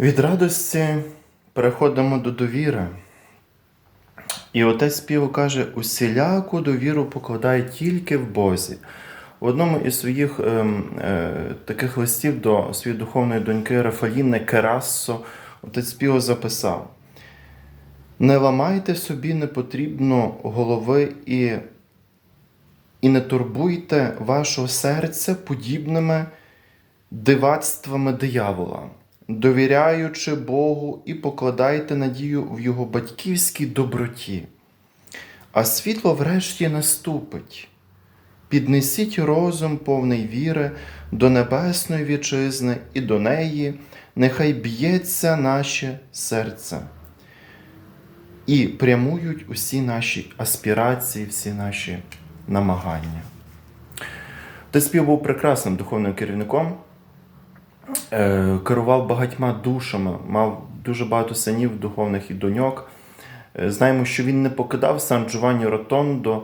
Від радості переходимо до довіри. І отець співу каже: усіляку довіру покладає тільки в Бозі. В одному із своїх ем, е, таких листів до своєї духовної доньки Рафаліни Керассо отець співу записав: Не ламайте собі непотрібно голови і, і не турбуйте вашого серця подібними дивацтвами диявола, довіряючи Богу і покладайте надію в Його батьківській доброті. А світло врешті наступить. Піднесіть розум повний віри до небесної вітчизни і до неї, нехай б'ється наше серце. І прямують усі наші аспірації, всі наші намагання. Теспів був прекрасним духовним керівником, керував багатьма душами, мав дуже багато синів духовних і доньок. Е, Знаємо, що він не покидав Сан Джованні Ротондо,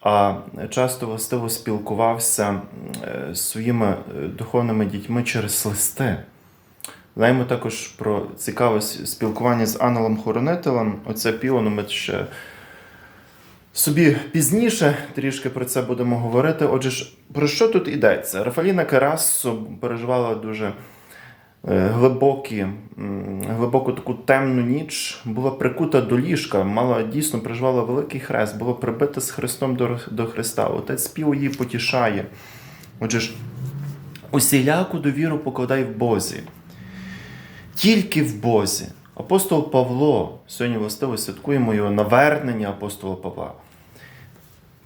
а часто властиво спілкувався е, з своїми е, духовними дітьми через листи. Знаємо також про цікаве спілкування з Ангелом Хоронителем. Оце піво, ну ми ще собі пізніше трішки про це будемо говорити. Отже ж, про що тут йдеться? Рафаліна Карассо переживала дуже е, глибокі, глибоку таку темну ніч, була прикута до ліжка, мала дійсно переживала великий хрест, було прибита з Христом до, до Христа. Отець спів її потішає. Отже ж, усіляку довіру покладай в Бозі. Тільки в Бозі. Апостол Павло, сьогодні властиво святкуємо його навернення апостола Павла.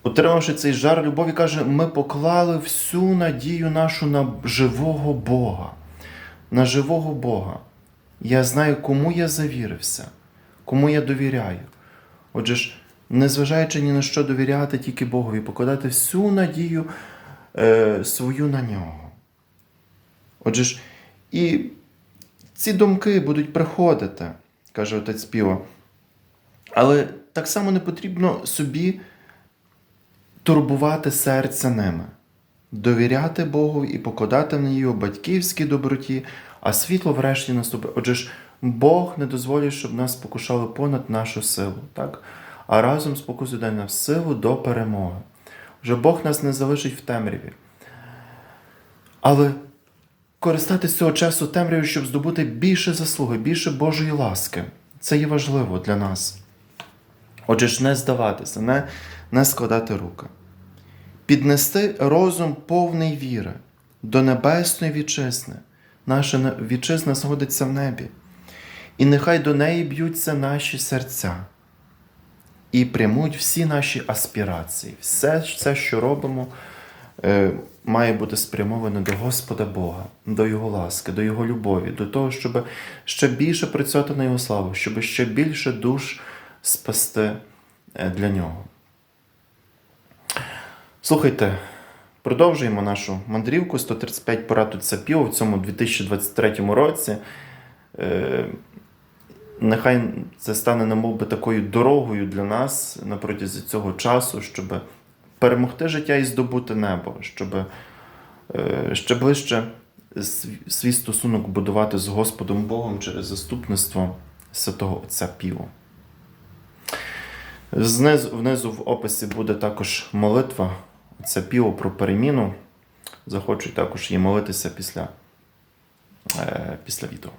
Отримавши цей жар любові, каже: ми поклали всю надію нашу на живого Бога. На живого Бога. Я знаю, кому я завірився, кому я довіряю. Отже ж, незважаючи ні на що довіряти тільки Богові, покладати всю надію е, свою на нього. Отже ж, і ці думки будуть приходити, каже отець Піо. Але так само не потрібно собі турбувати серце ними, довіряти Богу і покладати на його батьківській доброті, а світло врешті наступить. Отже ж, Бог не дозволить, щоб нас спокушали понад нашу силу, так? а разом спокусує дай нам силу до перемоги. Вже Бог нас не залишить в темряві. Але користатися цього часу темряві, щоб здобути більше заслуги, більше Божої ласки. Це є важливо для нас. Отже ж, не здаватися, не, не складати руки. Піднести розум повний віри до небесної вітчизни. Наша вітчизна знаходиться в небі. І нехай до неї б'ються наші серця. І прямують всі наші аспірації. Все, все що робимо, е, має бути спрямоване до Господа Бога, до Його ласки, до Його любові, до того, щоб ще більше працювати на Його славу, щоб ще більше душ спасти е, для нього. Слухайте, продовжуємо нашу мандрівку 135 порад Отця Піо в цьому 2023 році. Е, Нехай це стане немов би такою дорогою для нас на протязі цього часу, щоб перемогти життя і здобути небо, щоб е, ще ближче свій стосунок будувати з Господом Богом через заступництво святого Отця Піо. Знизу, внизу в описі буде також молитва Отця Піо про переміну. Захочу також її молитися після, е, після відео.